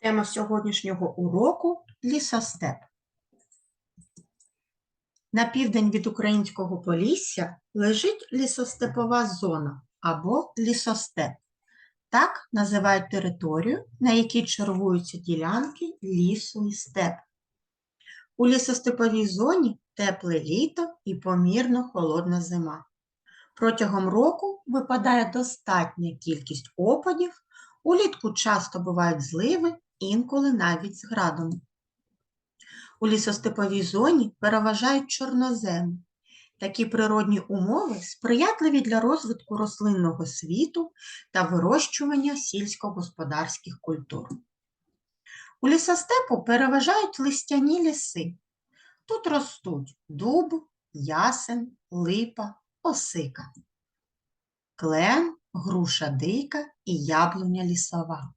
Тема сьогоднішнього уроку лісостеп. На південь від українського Полісся лежить лісостепова зона або лісостеп. Так називають територію, на якій чергуються ділянки лісу і степ. У лісостеповій зоні тепле літо і помірно холодна зима. Протягом року випадає достатня кількість опадів, улітку часто бувають зливи, інколи навіть з градом. У лісостеповій зоні переважають чорноземи. Такі природні умови сприятливі для розвитку рослинного світу та вирощування сільськогосподарських культур. У лісостепу переважають листяні ліси. Тут ростуть дуб, ясен, липа, осика, клен, груша дика і яблуня лісова.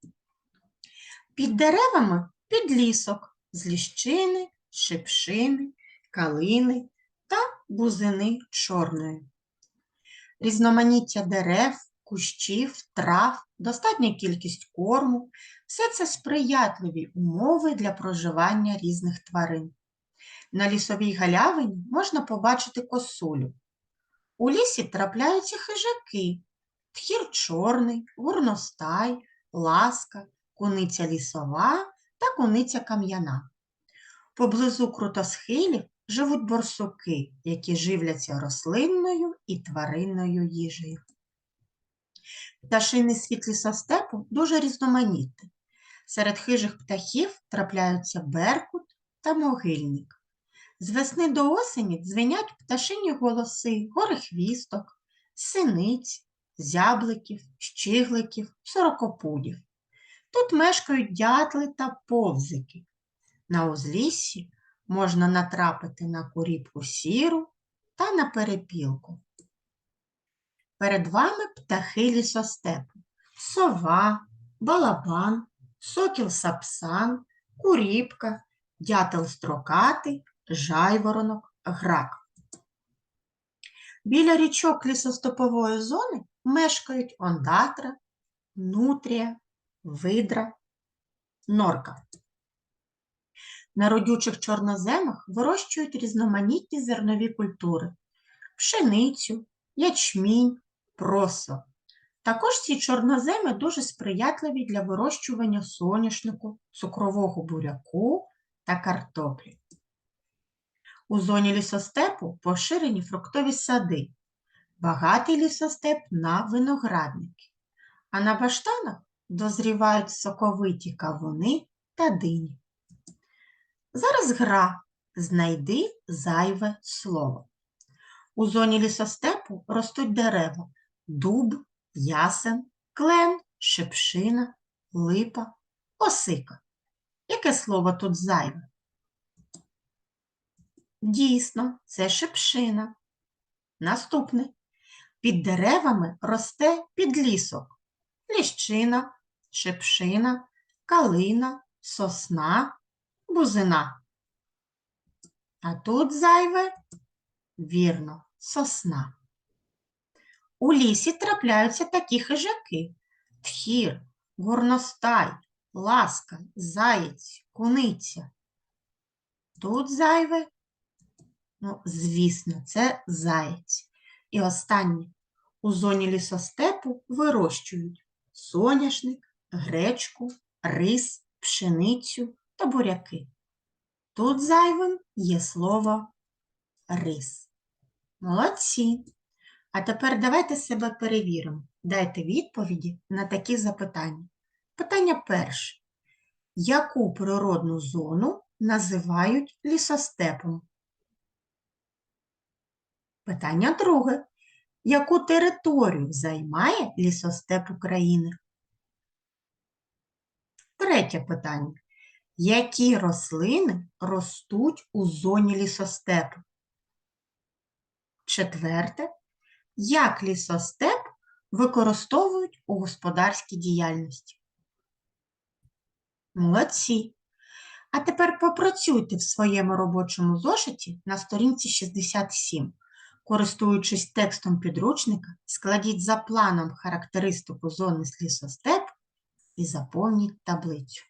Під деревами підлісок з ліщини, шипшини, калини та бузини чорної. Різноманіття дерев, кущів, трав, достатня кількість корму все це сприятливі умови для проживання різних тварин. На лісовій галявині можна побачити косулю. У лісі трапляються хижаки, тхір чорний, горностай, ласка, куниця лісова та куниця кам'яна. Поблизу крутосхилів живуть борсуки, які живляться рослинною і тваринною їжею. Пташиний світ лісостепу дуже різноманітний. Серед хижих птахів трапляються беркут та могильник. З весни до осені дзвенять пташині голоси горехвісток, синиць, зябликів, щигликів, сорокопудів. Тут мешкають дятли та повзики. На узліссі можна натрапити на куріпку сіру та на перепілку. Перед вами птахи лісостепу, сова, балабан, сокіл сапсан, куріпка, дятел строкатий, жайворонок, грак. Біля річок лісостепової зони мешкають ондатра, нутрія, видра, норка. На родючих чорноземах вирощують різноманітні зернові культури пшеницю, ячмінь, просо. Також ці чорноземи дуже сприятливі для вирощування соняшнику, цукрового буряку та картоплі. У зоні лісостепу поширені фруктові сади, багатий лісостеп на виноградники, а на баштанах дозрівають соковиті кавуни та дині. Зараз гра Знайди зайве слово. У зоні лісостепу ростуть дерева дуб, ясен, клен, шипшина, липа, осика. Яке слово тут зайве? Дійсно, це шипшина. Наступне. Під деревами росте підлісок, ліщина, шипшина, калина, сосна, бузина. А тут зайве, вірно, сосна. У лісі трапляються такі хижаки тхір, горностай, ласка, заєць, куниця. Тут зайве, ну, звісно, це заєць. І останнє. У зоні лісостепу вирощують соняшник, гречку, рис, пшеницю та буряки. Тут зайвим є слово рис. Молодці. А тепер давайте себе перевіримо. Дайте відповіді на такі запитання. Питання перше. Яку природну зону називають лісостепом? Питання друге. Яку територію займає лісостеп України? Третє питання. Які рослини ростуть у зоні лісостепу? Четверте. Як лісостеп використовують у господарській діяльності? Молодці! А тепер попрацюйте в своєму робочому зошиті на сторінці 67. Користуючись текстом підручника, складіть за планом характеристику зони лісостеп і заповніть таблицю.